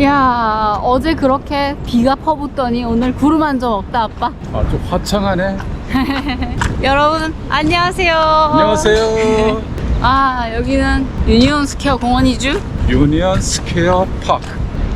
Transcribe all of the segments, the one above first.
야 어제 그렇게 비가 퍼붓더니 오늘 구름 한 점 없다 아빠 아, 좀 화창하네. 여러분 안녕하세요 안녕하세요. 아 여기는 유니온 스퀘어 공원이죠 유니언 스퀘어 파크.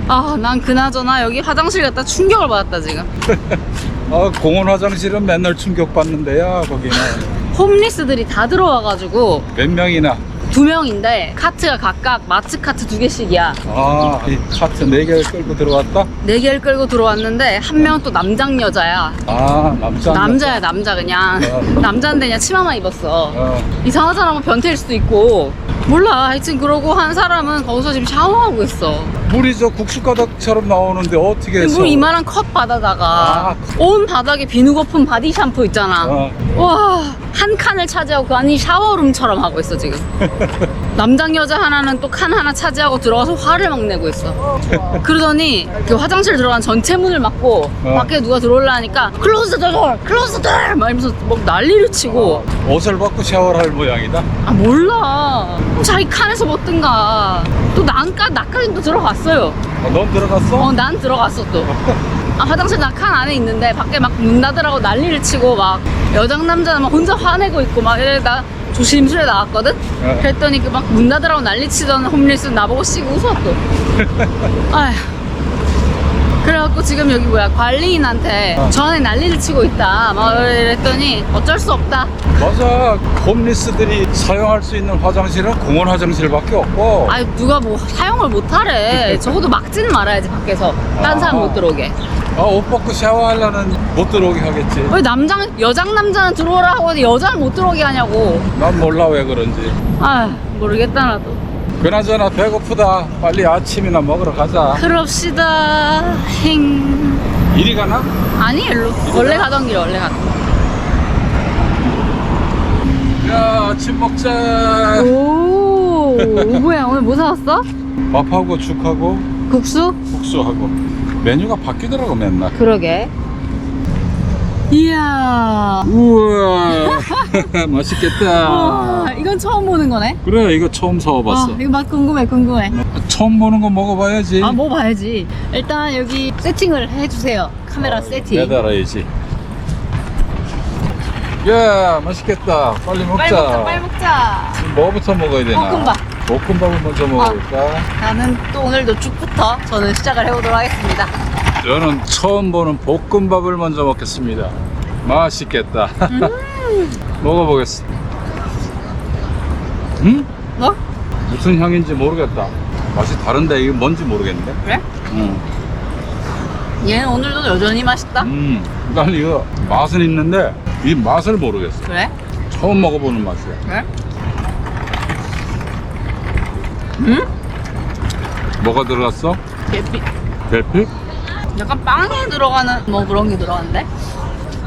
아 난 그나저나 여기 화장실 갔다 충격을 받았다 지금 아, 공원 화장실은 맨날 충격받는데요, 거기는. 홈리스들이 다 들어와가지고 몇 명이나. 두 명인데 카트가 각각 마츠 카트 두 개씩이야. 아, 이 카트 네 개를 끌고 들어왔다? 네 개를 끌고 들어왔는데 한 명은 또 남장 여자야. 아, 남자. 남자야 남자 그냥. 어. 남자인데 그냥 치마만 입었어. 어, 이상하잖아 뭐 변태일 수도 있고. 몰라. 하여튼 그러고 한 사람은 거기서 지금 샤워하고 있어 물이 저 국수가닥처럼 나오는데 어떻게 해서. 물 이만한 컵 바다다가 아. 온 바닥에 비누 거품 바디 샴푸 있잖아. 어, 와한 칸을 차지하고 그 안이 샤워룸처럼 하고 있어 지금. 남장 여자 하나는 또 칸 하나 차지하고 들어가서 화를 막 내고 있어. 그러더니 그 화장실 들어간 전체 문을 막고 어. 밖에 누가 들어올라니까 클로즈 더 클로즈 더막 이러면서 막 난리를 치고. 옷을 벗고 샤워를 할 모양이다. 아 몰라. 자기 칸에서 먹든가 또 난까 또 들어갔어요. 어, 넌 들어갔어? 어 난 들어갔어 또. 아, 화장실 나칸 안에 있는데 밖에 막문 닫으라고 난리를 치고 막 여장 남자는 막 혼자 화내고 있고 막나 조심스레 나왔거든? 어. 그랬더니 그 막문 닫으라고 난리 치던 홈리스 나보고 씩 웃어 또. 아휴 그래갖고 지금 여기 뭐야 관리인한테 어. 저 안에 난리를 치고 있다 막 이랬더니 어쩔 수 없다 맞아. 홈리스들이 사용할 수 있는 화장실은 공원 화장실밖에 없고. 아니 누가 뭐 사용을 못하래 적어도 막지는 말아야지 밖에서 딴 사람 아. 못 들어오게 아, 옷 벗고 샤워하려는 못 들어오게 하겠지. 왜 남장 여장 남자는 들어오라 하고 여자는 못 들어오게 하냐고 난 몰라 왜 그런지. 아 모르겠다 나도 그나저나 배고프다. 빨리 아침이나 먹으러 가자. 그럽시다 행 이리 가나? 아니 일로 원래 가던 길 원래 가던 길 야, 아침 먹자. 오 뭐야 오늘 뭐 사왔어? 밥하고 죽하고 국수? 국수하고. 메뉴가 바뀌더라고 맨날. 그러게 이야 우와, 맛있겠다. 와 이건 처음 보는 거네 그래, 이거 처음 사와봤어. 아, 이거 맛 궁금해 궁금해 처음 보는 거 먹어봐야지. 아 먹어봐야지 일단 여기 세팅을 해주세요 카메라 세팅 매달아야지. 야, 맛있겠다. 빨리 먹자. 빨리 먹자 빨리 먹자 뭐부터 먹어야 되나? 볶음밥. 볶음밥을 먼저 먹을까? 나는 또 오늘도 죽부터 저는 시작을 해보도록 하겠습니다 저는 처음 보는 볶음밥을 먼저 먹겠습니다. 맛있겠다. 먹어보겠습니다. 음? 뭐? 무슨 향인지 모르겠다. 맛이 다른데 이게 뭔지 모르겠는데. 그래? 음. 얘는 오늘도 여전히 맛있다 음. 난 이거 맛은 있는데 이 맛을 모르겠어. 그래? 처음 먹어보는 맛이야. 그래? 음? 뭐가 들어갔어? 계피 계피? 약간 빵에 들어가는 뭐 그런 게 들어갔는데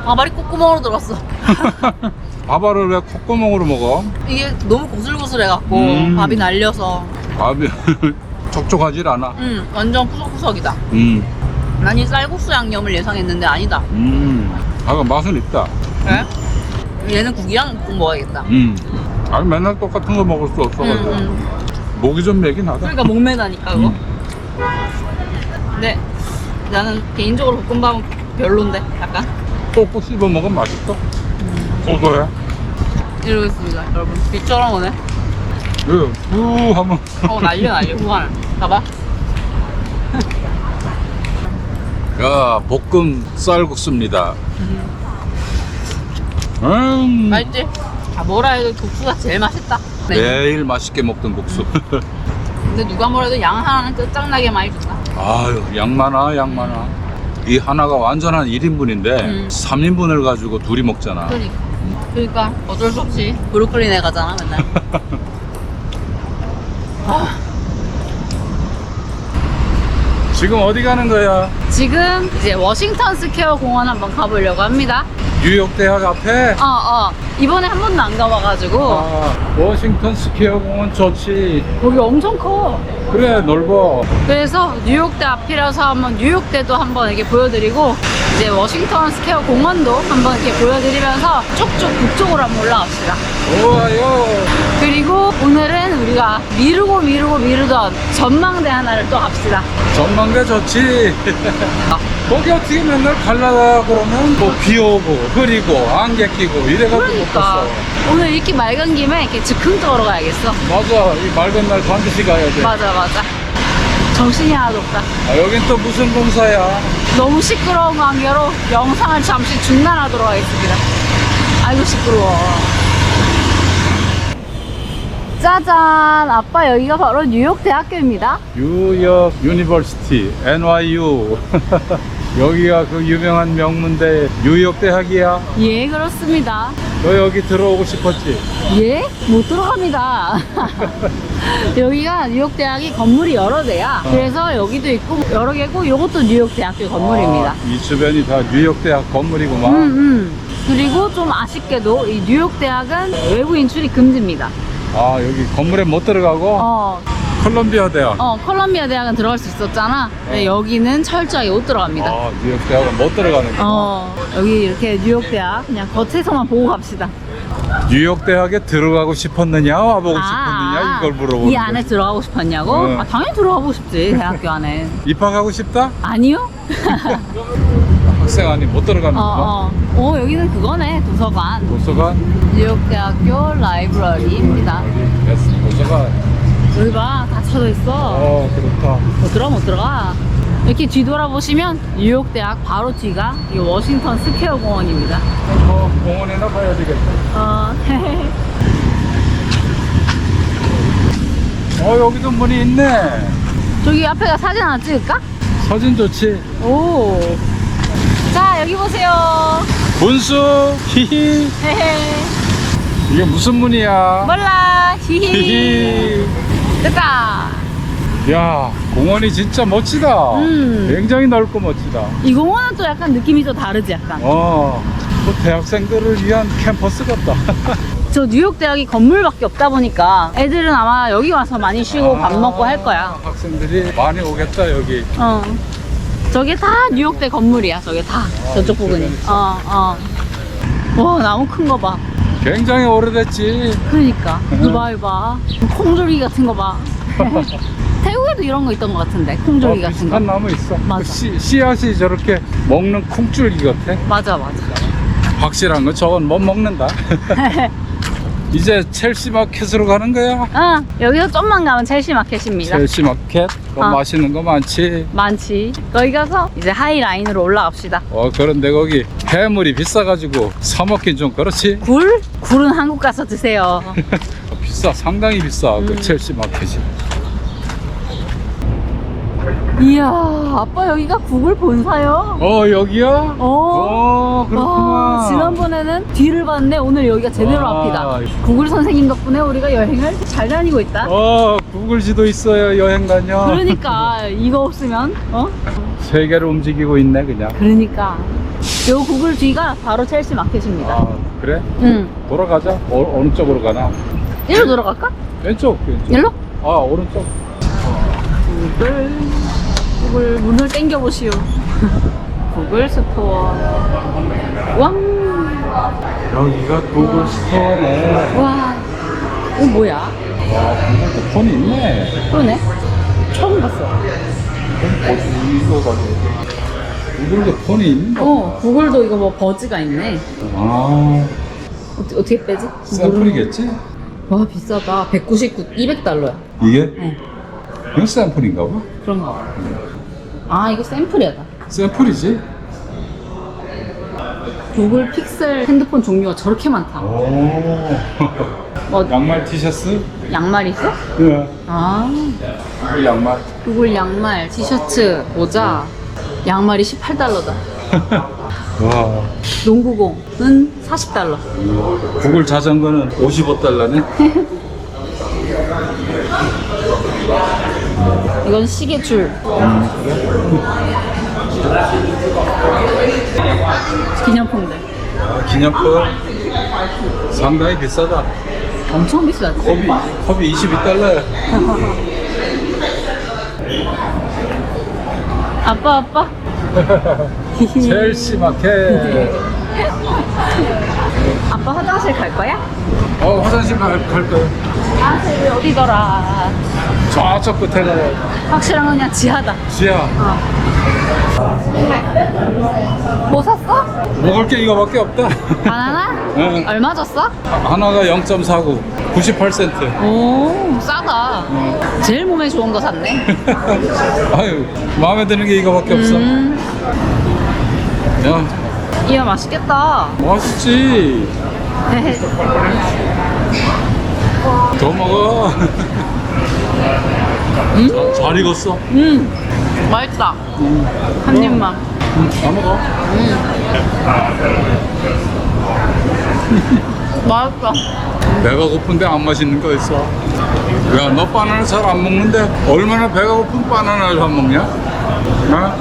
밥알이 콧구멍으로 들어갔어 밥알을 왜 콧구멍으로 먹어? 이게 너무 고슬고슬해갖고 음. 밥이 날려서 밥이 촉촉하질 않아. 음 완전 구석구석이다 음. 난 이 쌀국수 양념을 예상했는데 아니다 음. 아, 맛은 있다. 그래? 얘는 국이랑 꼭 먹어야겠다 음. 아니 맨날 똑같은 거 먹을 수 없어. 음, 가지고 음. 목이 좀 매긴 하다. 그러니까 목매다니까 그거 음. 나는 개인적으로 볶음밥은 별론데 약간 꼭꼭 씹어 먹으면 맛있어. 고소해. 이러고 있습니다 여러분 빛처럼 오네 그, 후 하면. 어 난리야 난리야 후안 봐봐 야, 볶음 쌀국수입니다. 음. 맛있지? 아 뭐라 해도 국수가 제일 맛있다 네. 매일 맛있게 먹던 국수. 근데 누가 뭐래도 양 하나는 끝장나게 많이 준다 아유, 양 많아, 양 많아. 이 하나가 완전한 1인분인데 음. 3인분을 가지고 둘이 먹잖아. 그러니까 그러니까 어쩔 수 없이 브루클린에 가잖아 맨날 아, 지금 어디 가는 거야? 지금 이제 워싱턴 스퀘어 공원 한번 가보려고 합니다 뉴욕 대학 앞에? 어 어 이번에 한 번도 안 가봐가지고 아, 워싱턴 스퀘어 공원 좋지. 거기 엄청 커 그래, 넓어. 그래서 뉴욕대 앞이라서 한번 뉴욕대도 한번 이렇게 보여드리고 이제 워싱턴 스퀘어 공원도 한번 이렇게 보여드리면서 쪽쪽 북쪽으로 한번 올라갑시다 좋아요. 그리고 오늘은 우리가 미루고 미루고 미루던 전망대 하나를 또 갑시다. 전망대 좋지. 거기 어떻게 맨날 갈라다 그러면 뭐 비 오고 흐리고 안개 끼고 이래가지고 못 그러니까 갔어. 오늘 이렇게 맑은 김에 이렇게 즉흥적으로 가야겠어. 맞아. 이 맑은 날 반드시 가야 돼. 맞아 맞아. 정신이 하나도 없다. 아, 여긴 또 무슨 공사야? 너무 시끄러운 관계로 영상을 잠시 중단하도록 하겠습니다. 아이고 시끄러워. 짜잔! 아빠 여기가 바로 뉴욕 대학교입니다. 뉴욕 유니버시티 NYU. 여기가 그 유명한 명문대 뉴욕 대학이야. 예, 그렇습니다. 너 여기 들어오고 싶었지? 예? 못 들어갑니다. 여기가 뉴욕 대학이 건물이 여러 대야. 어. 그래서 여기도 있고 여러 개고 요것도 뉴욕 대학교 건물입니다. 아, 이 주변이 다 뉴욕 대학 건물이구만. 음, 음. 그리고 좀 아쉽게도 이 뉴욕 대학은 외부 인출이 금지입니다. 아 여기 건물에 못 들어가고 어, 콜롬비아 대학. 어, 콜롬비아 대학은 들어갈 수 있었잖아. 근데 여기는 철저하게 못 들어갑니다. 아 뉴욕 대학은 못 들어가는 거. 어, 여기 이렇게 뉴욕 대학 그냥 겉에서만 보고 갑시다. 뉴욕 대학에 들어가고 싶었느냐 와보고 싶었느냐 이걸 물어보는 아, 이 안에 들어가고 싶었냐고? 네. 아, 당연히 들어가고 싶지, 대학교 안에. 입학하고 싶다? 아니요? 학생 아니 못 들어가는 어, 거. 어. 어, 여기는 그거네, 도서관. 도서관 뉴욕 대학교 라이브러리입니다. 됐어 도서관. 여기 봐, 다 쳐져 있어. 어 그렇다. 못 들어가, 못 들어가. 이렇게 뒤돌아보시면 뉴욕 대학 바로 뒤가 이 워싱턴 스퀘어 공원입니다. 어 공원에나 가야 되겠다. 어, 어 여기도 문이 있네. 저기 앞에가 사진 하나 찍을까? 사진 좋지. 오. 자, 여기 보세요. 분수 히히. 헤헤. 이게 무슨 문이야? 몰라. 히히. 히히. 됐다. 야 공원이 진짜 멋지다. 음. 굉장히 넓고 멋지다. 이 공원은 또 약간 느낌이 또 다르지, 약간. 어. 뭐 대학생들을 위한 캠퍼스 같다. 저 뉴욕 대학이 건물밖에 없다 보니까 애들은 아마 여기 와서 많이 쉬고 밥 먹고 할 거야. 아, 학생들이 많이 오겠다 여기. 어. 저게 다 뉴욕대 건물이야, 저게 다. 저쪽 부분이. 어, 어. 와, 나무 큰 거 봐. 굉장히 오래됐지. 그러니까. 이거 봐, 이거 봐. 콩조리 같은 거 봐. 태국에도 이런 거 있던 것 같은데, 콩조리 어, 같은 거. 비슷한 나무 있어. 맞아. 그 씨, 씨앗이 저렇게 먹는 콩줄기 같아. 맞아, 맞아. 확실한 건 저건 못 먹는다. 이제 첼시 마켓으로 가는 거야. 어, 여기서 좀만 가면 첼시 마켓입니다. 첼시 마켓. 뭐 아. 맛있는 거 많지. 많지. 거기 가서 이제 하이라인으로 올라갑시다. 어 그런데 거기 해물이 비싸가지고 사 먹긴 좀 그렇지. 굴? 굴은 한국 가서 드세요. 비싸 상당히 비싸 음. 그 첼시 마켓이. 이야, 아빠 여기가 구글 본사요? 어 여기야? 어. 어 그렇구나. 와, 지난번에는 뒤를 봤는데 오늘 여기가 제대로 와. 앞이다. 구글 선생님 덕분에 우리가 여행을 잘 다니고 있다. 어 구글 지도 있어요 여행 다녀. 그러니까 이거 없으면 어? 세계를 움직이고 있네 그냥. 그러니까 요 구글 뒤가 바로 첼시 마켓입니다. 아 그래? 응. 돌아가자. 어, 어느 쪽으로 가나? 일로 들어갈까? 왼쪽 왼쪽. 일로? 아 오른쪽. 구글 구글 문을 당겨 보시오. 구글 스토어. 왕. 여기가 구글 스토어네. 와. 이거 뭐야? 와 구글도 폰이 있네. 그러네. 처음 봤어. 어디 이거 가지고. 구글도 폰이 있는 거. 어, 구글도 이거 뭐 버즈가 있네. 아 어떻게, 어떻게 빼지? 샘플이겠지? 와 비싸다 199 200달러야 이게? 응 이거 샘플인가 봐. 그런가 봐. 아 이거 샘플이야 샘플이지? 구글 픽셀 핸드폰 종류가 저렇게 많다 오. 뭐 양말 티셔츠? 양말 있어? 네. 아 구글 양말. 구글 양말 티셔츠 모자 양말이 18달러다 와. 농구공은 40달러 구글 자전거는 55달러네. 이건 시계 줄 기념품들 기념품 상당히 비싸다. 엄청 비싸지 컵이 컵이 22달러야. 아빠 아빠 첼시 마켓. 아빠 화장실 갈 거야? 어 화장실 갈, 갈 거야 화장실이 어디더라? 저쪽 끝에 가야 확실한 건 그냥 지하다. 지야 뭐 샀어? 먹을 게 이거밖에 없다 바나나? 응. 얼마 줬어? 하나가 0.49 98센트 오, 싸다. 제일 몸에 좋은 거 샀네. 아유 마음에 드는 게 이거밖에 없어 음, 야 이거 맛있겠다. 맛있지 더 먹어 자, 잘 익었어 음, 맛있다. 한 입만. 응, 다 먹어 맛있다. 배가 고픈데 안 맛있는 거 있어 야 너 바나나 잘 안 먹는데 얼마나 배가 고픈 바나나를 안 먹냐 어?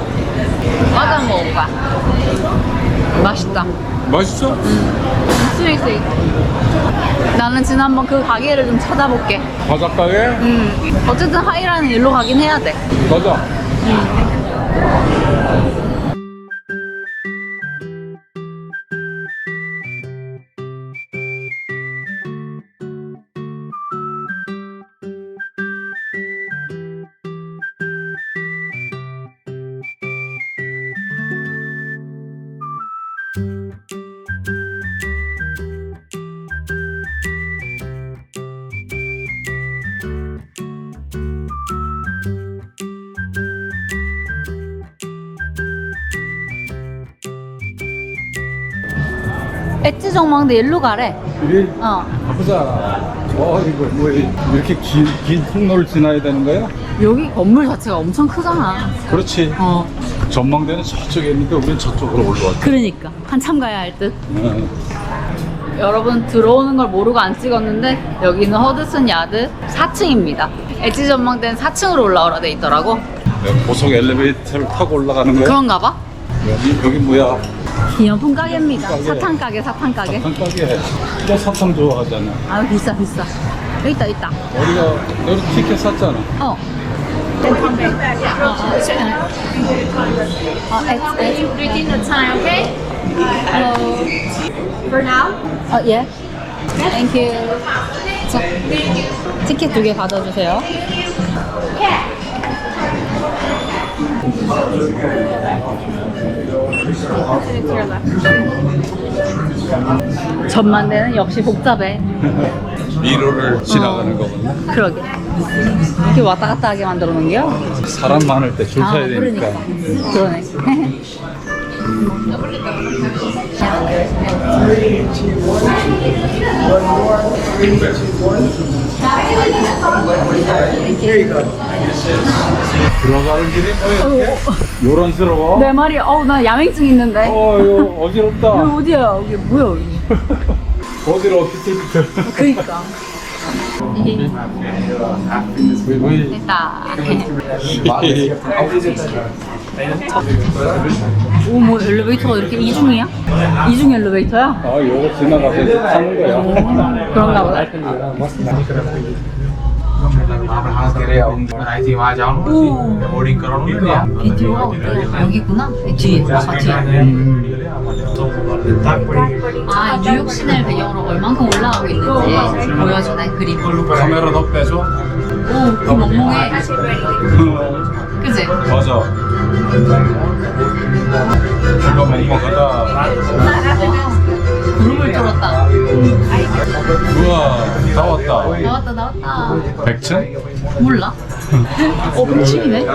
과자 먹어봐. 맛있다. 맛있어? 스윗 스윗. 나는 지난번 그 가게를 좀 찾아볼게. 과자 가게? 음, 어쨌든 하이라는 일로 가긴 해야 돼. 가자 엣지 정망대 일로 가래. 우리 어. 가보자 어 이거 뭐 이렇게 긴, 긴 통로를 지나야 되는 거야? 여기 건물 자체가 엄청 크잖아. 그렇지 어. 전망대는 저쪽에 있는데 우리는 저쪽으로 올라왔다 그러니까 한참 가야 할 듯. 어. 여러분 들어오는 걸 모르고 안 찍었는데 여기는 허드슨 야드 4층입니다. 엣지 전망대는 4층으로 올라오라 돼 있더라고. 여기 고속 엘리베이터를 타고 올라가는 거야? 그런가 봐. 여기, 여기 뭐야? 기념품 가게입니다. 가게. 사탕 가게, 사탕 가게. 사탕 가게 너 사탕 좋아하잖아 아 비싸 비싸. 여기 있다 있다. 우리가 여기 티켓 샀잖아 어. 어, 어, 어? 어, 예. Thank you. 자, 티켓 두 개 받아주세요. 전만대는 역시 복잡해. 미로를 지나가는 거거든 그러게. 이렇게 왔다 갔다 하게 만들어 놓은 게요? 사람 많을 때 줄 아, 서야 되니까 그러니까. 그러네. 들어가는 길이 뭐 이렇게 요란스러워 내 말이, 어우, 나 야맹증 있는데. 어 이거 어지럽다 여기 어디야? 여기 뭐야, 여기. 어지러워 비틀비틀 그니까. 왜 됐다. 오뭐 엘리베이터가 이렇게 이중이야? 이중 엘리베이터야? 아 요거 지나가서 사는 거야. 그런가 보다. 비디오. 여기구나? 뒤에 아까 뒤에. 아, 아 뉴욕 시내를 배경으로 얼만큼 올라가고 있는지 보여주는 그림. 카메라 더 빼줘. 오 그 멍멍해. 그지? 맞아. 이거 멍멍하다 구름을 뚫었다. 우와 다 왔다 나왔다, 나왔다. 100층? 몰라? 어, 백층이네?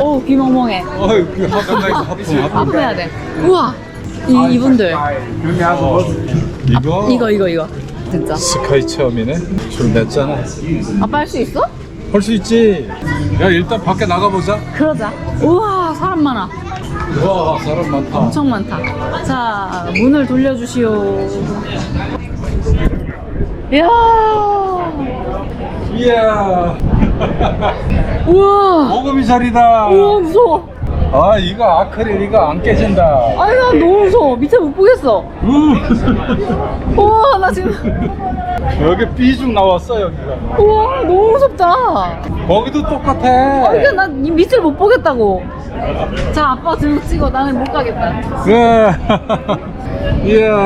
오, 귀 멍멍해. 어이 그 하품 나 있어 하품 하품 아파야 돼. 우와! 이, 이분들. 어, 이거? 이거, 이거, 이거. 진짜. 스카이 체험이네 줄 냈잖아 아빠 할 수 있어? 할 수 있지 야 일단 밖에 나가보자 그러자. 우와, 사람 많아. 우와 사람 많다 엄청 많다. 자, 문을 돌려주시오. 이야! 이야 우와! 모금이 자리다 우와, 무서워. 아 이거 아크릴 이거 안 깨진다. 아니 나 너무 무서워 밑에 못 보겠어 우와 나 지금 여기 삐죽 나왔어 여기가. 우와 너무 무섭다 거기도 똑같아. 아 그러니까 나 이 밑을 못 보겠다고 자 아빠 들고 찍어 나는 못 가겠다 네. 이야.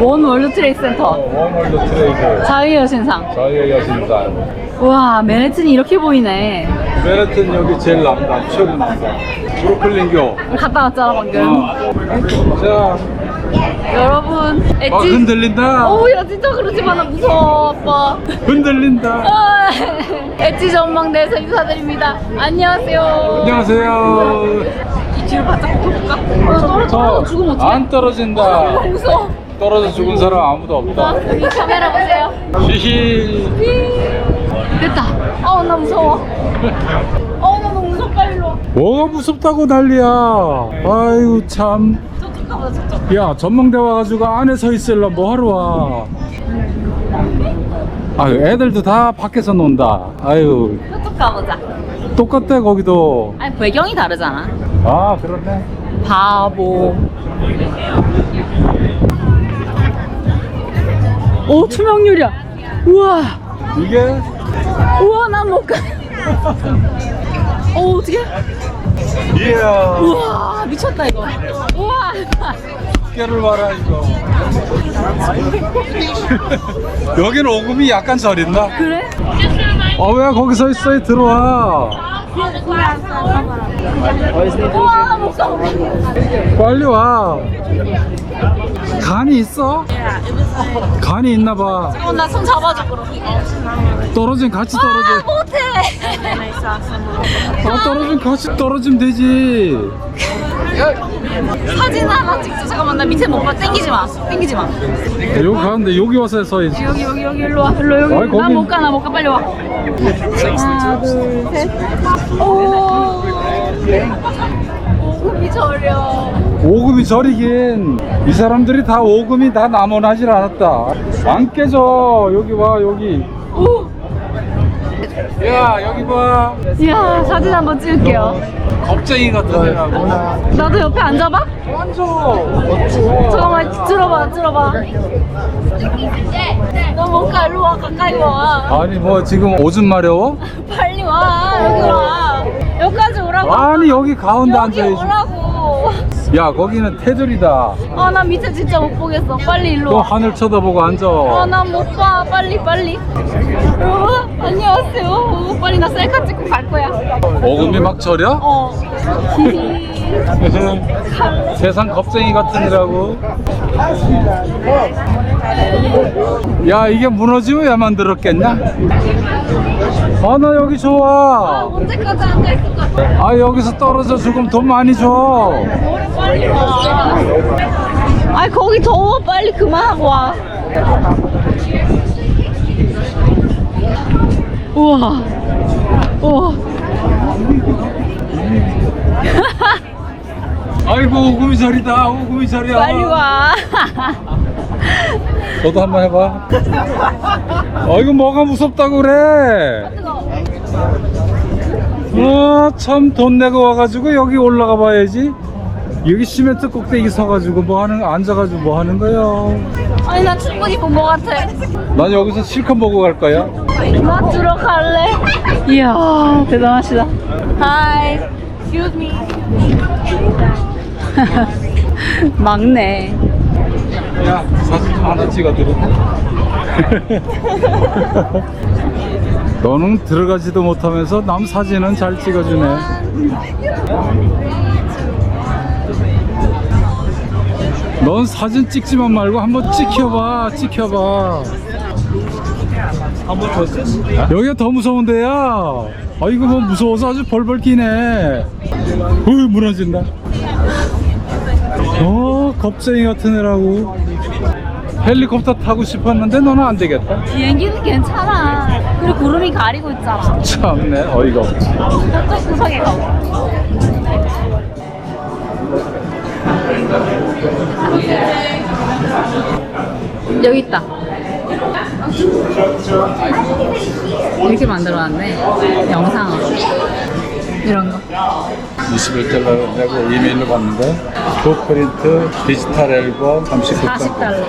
원 월드 트레이드 센터 원월드 트레이드. 자유의 여신상 자유의 여신상. 우와 맨해튼이 이렇게 보이네 메르튼 여기 제일 남다. 최고 남다. 브루클린교. 갔다 왔잖아 방금 어. 자, 여러분 엣지 막 흔들린다. 오야 진짜 그러지 마나 무서워 아빠 흔들린다. 아, 엣지 전망대에서 인사드립니다 안녕하세요 안녕하세요. 이 뒤로 바짝 붙어볼까? 어, 떨어, 떨어져 죽으면 어떡해? 안 떨어진다. 너무 무서워 떨어져 죽은 사람 아무도 없다. 아, 여기 카메라 보세요 히히. 됐다 어우 나 무서워 어우 나 너무 무섭다 일로 와. 뭐가 무섭다고 난리야. 아이고 참. 저쪽 가보자 저쪽 야 전망대 와가지고 안에 서 있을라 뭐 하러 와. 아유 애들도 다 밖에서 논다. 아유 저쪽 가보자 똑같대 거기도. 아니 배경이 다르잖아 아 그렇네. 바보 오 투명률이야 우와 이게 우와 난 못 가 어 어떡해 이야. 우와 미쳤다 이거 우와 깨를 봐라 이거. 여기는 오금이 약간 저린다. 그래? 어왜 거기 서 있어? 들어와. 우와 나 무서워 빨리 와. 간이 있어? 간이 있나 봐. 어, 나손 잡아줘 그럼. 떨어진 같이 아 떨어져. 못해. 아 떨어진 같이 떨어지면 되지. 사진 하나 찍자. 잠깐만 나 밑에 뭔가 땡기지 마. 땡기지 마. 여기 가는데 여기 와서 서야지. 여기 여기 여기 일로 와. 일로 여기. 아이, 거기- 나 못 가 나 못 가. 빨리 와. 하나 둘 셋 오. 오금이 저려 오금이 저리긴 이 사람들이 다 오금이 다 남원하질 않았다. 안 깨져. 여기 와 여기. 오 야 여기 봐. 이야 사진 한번 찍을게요 겁쟁이 애라고. 나도 옆에 앉아봐 앉아. 잠깐만 들어봐 들어봐 너못가 일로 와 가까이 와 아니 뭐 지금 오줌 마려워? 빨리 와 여기 와 여기까지 오라고 아니 여기 가운데 앉아야지. 오라고 야 거기는 테두리다. 아 나 밑에 진짜 못 보겠어 빨리 일로 또와 하늘 쳐다보고 앉아. 아, 난못 봐. 빨리, 빨리. 여러분, 안녕하세요. 오, 빨리 나 셀카 찍고 갈 거야. 오금이 막 저려? 어. 히히. 세상 겁쟁이 같은 이라고. 야 이게 무너지면 왜 만들었겠냐? 아 나 여기 아, 좋아. 언제까지 앉아있을 것 같아. 아 여기서 떨어져 죽으면 돈 많이 줘. 빨리 와. 아이, 거기 더워. 빨리 그만하고 와. 우와. 우와. 아이고. 오금이 저리야. 빨리 와. 너도 한번 해봐. 아 이거 뭐가 무섭다고 그래? 와참 돈 내고 와가지고 여기 올라가 봐야지. 여기 시멘트 꼭대기 서가지고 뭐 하는 앉아가지고 뭐 하는 거야? 아니, 나 충분히 본 것 같아. 난 여기서 실컷 보고 갈 거야. 나 들어갈래? 이야 대단하시다 Hi Excuse me 막내 야 사진 좀 하나 찍어드려. 너는 들어가지도 못하면서 남 사진은 잘 찍어주네. 넌 사진 찍지만 말고 한번 찍혀봐, 찍혀봐. 한번 더 여기가 더 무서운데야. 아 이거 뭐 무서워서 아주 벌벌 끼네. 어이 무너진다. 어 겁쟁이 같은 애라고. 헬리콥터 타고 싶었는데 너는 안 되겠다. 비행기는 괜찮아 그리고 구름이 가리고 있잖아 참네 어이가 없지. 저쪽 구석에 가 여기 있다 이렇게 만들어놨네 영상으로 이런 거. 21달러 내고 이메일로 받는데 고프린트 디지털 앨범 39단 40달러.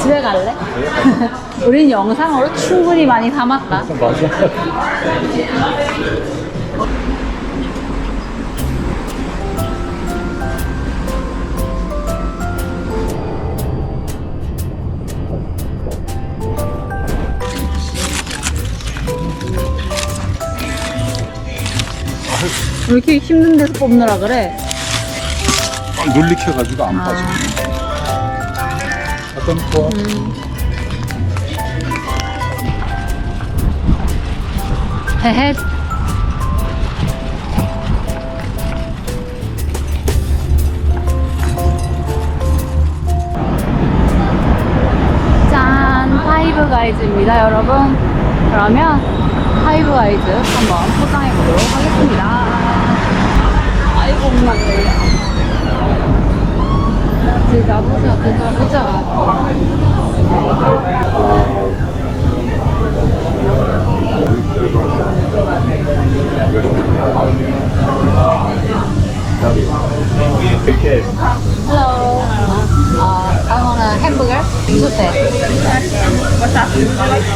집에 갈래? 우린 영상으로 충분히 많이 담았다. 맞아 왜 이렇게 힘든 데서 뽑느라 그래? 막 눌리켜가지고 안 빠져 어떤 거 헤헤. 짠! 파이브 가이즈입니다, 여러분. 그러면 파이브 가이즈 한번 포장해 보도록 하겠습니다. 아이고, 엄마 걸려. 들어가 보자, 들어가 보자. Hello. Uh, I want a hamburger. Two set. What's that?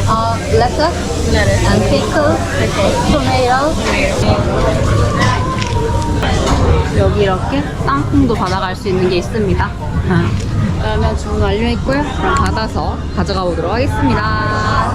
Uh, lettuce. Lettuce. And pickle. Tomato. 여기 이렇게 땅콩도 받아갈 수 있는 게 있습니다. 그러면 주문 완료했고요. 그럼 받아서 가져가 보도록 하겠습니다.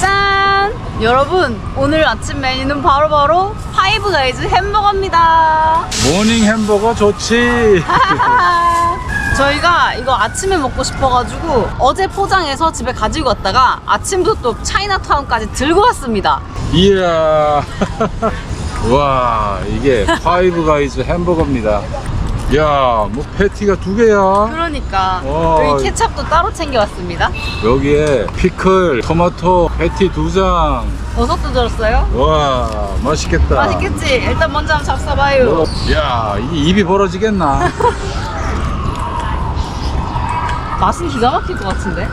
짠! 여러분, 오늘 아침 메뉴는 바로바로 파이브 가이즈 햄버거입니다. 모닝 햄버거 좋지 저희가 이거 아침에 먹고 싶어가지고 어제 포장해서 집에 가지고 왔다가 아침부터 또 차이나타운까지 들고 왔습니다. 이야 와 이게 파이브 가이즈 햄버거입니다 야뭐 패티가 두 개야 그러니까 와. 여기 케찹도 따로 챙겨왔습니다. 여기에 피클 토마토 패티 두장와 버섯도 들었어요? 맛있겠다 맛있겠지? 일단 먼저 한번 잡숴봐요. 야 이게 입이 벌어지겠나 맛은 기가 막힐 것 같은데?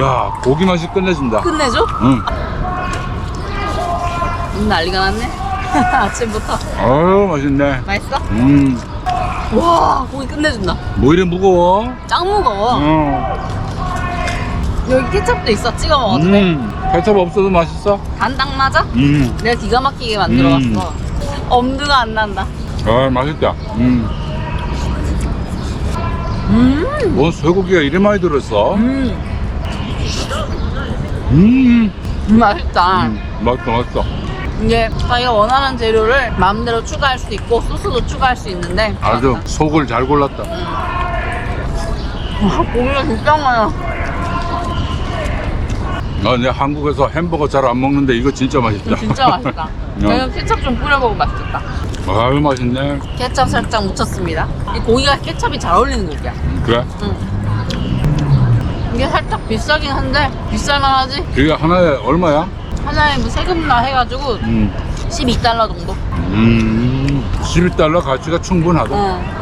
야 고기 맛이 끝내준다 끝내줘? 응. 음, 난리가 났네. 아침부터. 어우 맛있네 맛있어? 음뭐 와, 고기 끝내준다. 이래 무거워 짱 무거워. 어. 여기 케찹도 있어. 찍어 먹어도 돼. 음 케첩 없어도 맛있어 간딱 맞아? 음 내가 기가 막히게 만들어봤어. 엄두가 안 난다. 아 맛있다 음. 음, 뭐 쇠고기가 이리 많이 들었어 음, 음, 음, 맛있다. 음 맛있어 맛있어 이게 자기가 원하는 재료를 마음대로 추가할 수 있고 소스도 추가할 수 있는데 아주 속을 잘 골랐다 와, 고기가 진짜 많아. 아, 내가 한국에서 햄버거 잘 안 먹는데 이거 진짜 맛있다 진짜 맛있다. 어. 내가 케찹 좀 뿌려 먹으면 맛있겠다. 아유 맛있네 케찹 살짝 묻혔습니다. 이 고기가 케찹이 잘 어울리는 고기야. 그래? 이게 살짝 비싸긴 한데 비쌀만 하지? 이게 하나에 얼마야? 하나에 뭐 세금나 해가지고 음, 12달러 정도. 음 11달러 가치가 충분하다 응.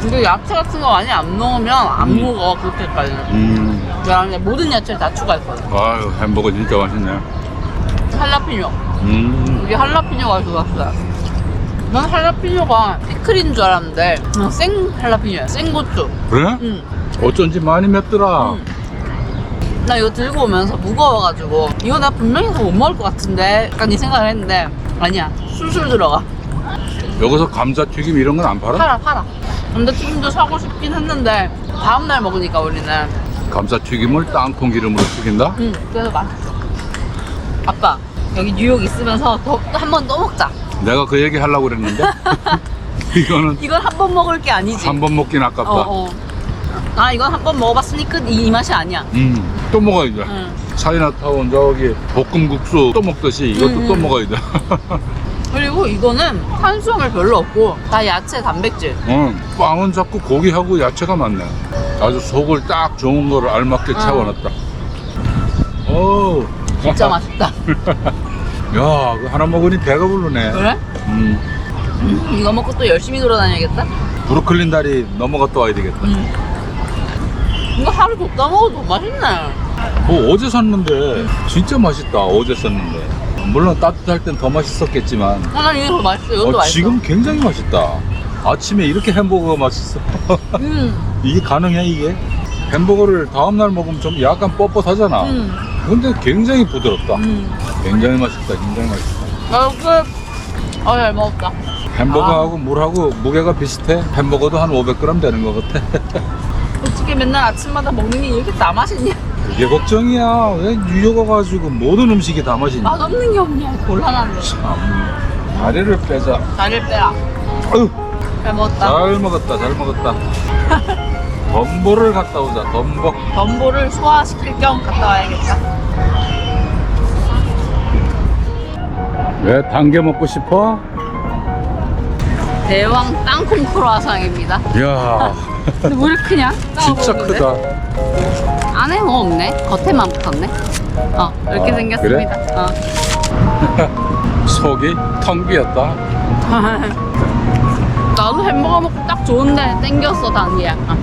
근데 야채 같은 거 많이 안 넣으면 안 음. 먹어 그렇게까지는. 음 근데 모든 야채를 다 추가했거든. 아유 햄버거 진짜 맛있네 할라피뇨. 음 여기 할라피뇨가 들어갔어요. 난 할라피뇨가 피클인 줄 알았는데 그냥 생 할라피뇨야. 생 고추. 그래? 응. 어쩐지 많이 맵더라 응. 나 이거 들고 오면서 무거워가지고 이거 나 분명히 다못 먹을 것 같은데 약간 이 생각을 했는데 아니야. 술술 들어가. 여기서 감자튀김 이런 건 안 팔아? 팔아 팔아. 감자튀김도 사고 싶긴 했는데 다음날 먹으니까 우리는. 감자튀김을 땅콩 기름으로 튀긴다? 응 그래서 맛있어. 아빠 여기 뉴욕 있으면서 한 번 또 먹자. 내가 그 얘기 하려고 그랬는데? 이거는 이건 한번 먹을 게 아니지. 한 번 먹긴 아깝다. 어, 어. 아 이건 한 번 먹어봤으니 끝 이 맛이 아니야 음, 또 먹어야지 응. 차이나타운 저기 볶음국수 또 먹듯이 이것도 음, 또 음. 먹어야 돼 그리고 이거는 탄수화물 별로 없고 다 야채 단백질 응, 빵은 자꾸 고기하고 야채가 많네 아주 속을 딱 좋은 거를 알맞게 응. 채워놨다 오 진짜 맛있다 야, 그 하나 먹으니 배가 부르네. 그래? 음, 음, 이거 먹고 또 열심히 돌아다녀야겠다 브루클린 다리 넘어갔다 와야 되겠다. 음. 이거 하루 줬다 먹어도 맛있네. 뭐 어제 샀는데 진짜 맛있다. 어제 샀는데. 물론 따뜻할 땐 더 맛있었겠지만 아, 난더 맛있어. 이것도 어, 맛있어. 지금 굉장히 맛있다. 아침에 이렇게 햄버거가 맛있어. 음, 이게 가능해 이게? 햄버거를 다음날 먹으면 좀 약간 뻣뻣하잖아. 음, 근데 굉장히 부드럽다. 음. 굉장히 맛있다. 굉장히 맛있다. 맛있어. 어, 잘 먹었다. 햄버거하고 물하고 무게가 비슷해. 햄버거도 한 500g 되는 것 같아. 솔직히 맨날 아침마다 먹는 게 이렇게 다 맛있냐? 그게 걱정이야. 왜 뉴욕 와가지고 모든 음식이 다 맛있냐. 맛없는 게 없냐? 곤란한데. 참. 다리를 빼자. 다리를 빼라. 어휴, 잘 먹었다. 잘 먹었다. 잘 먹었다. 덤보를 갔다 오자. 덤보. 덤보를 소화시킬 겸 갔다 와야겠다. 왜 당겨 먹고 싶어? 대왕 땅콩 크로아상입니다. 이야, 근데 왜 이렇게 크냐? 진짜 먹었는데? 크다. 안에 뭐 없네. 겉에만 붙었네. 어, 이렇게 아, 생겼습니다. 어. 속이 텅 비었다. 나도 햄버거 먹고 딱 좋은데 땡겼어 단기야. 어.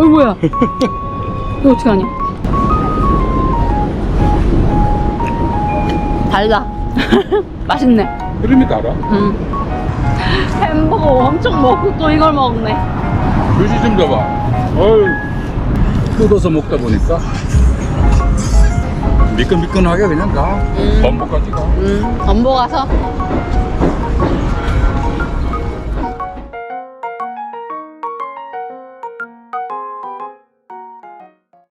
어이 뭐야? 이거 어떻게 하냐? 달다. 맛있네. 그림이 달아. 음. 햄버거 엄청 먹고 또 이걸 먹네. 휴지 좀 줘봐. 어휴, 뜯어서 먹다 보니까 미끈미끈하게 그냥 가. 음. 덤보까지 가. 음, 덤보 가서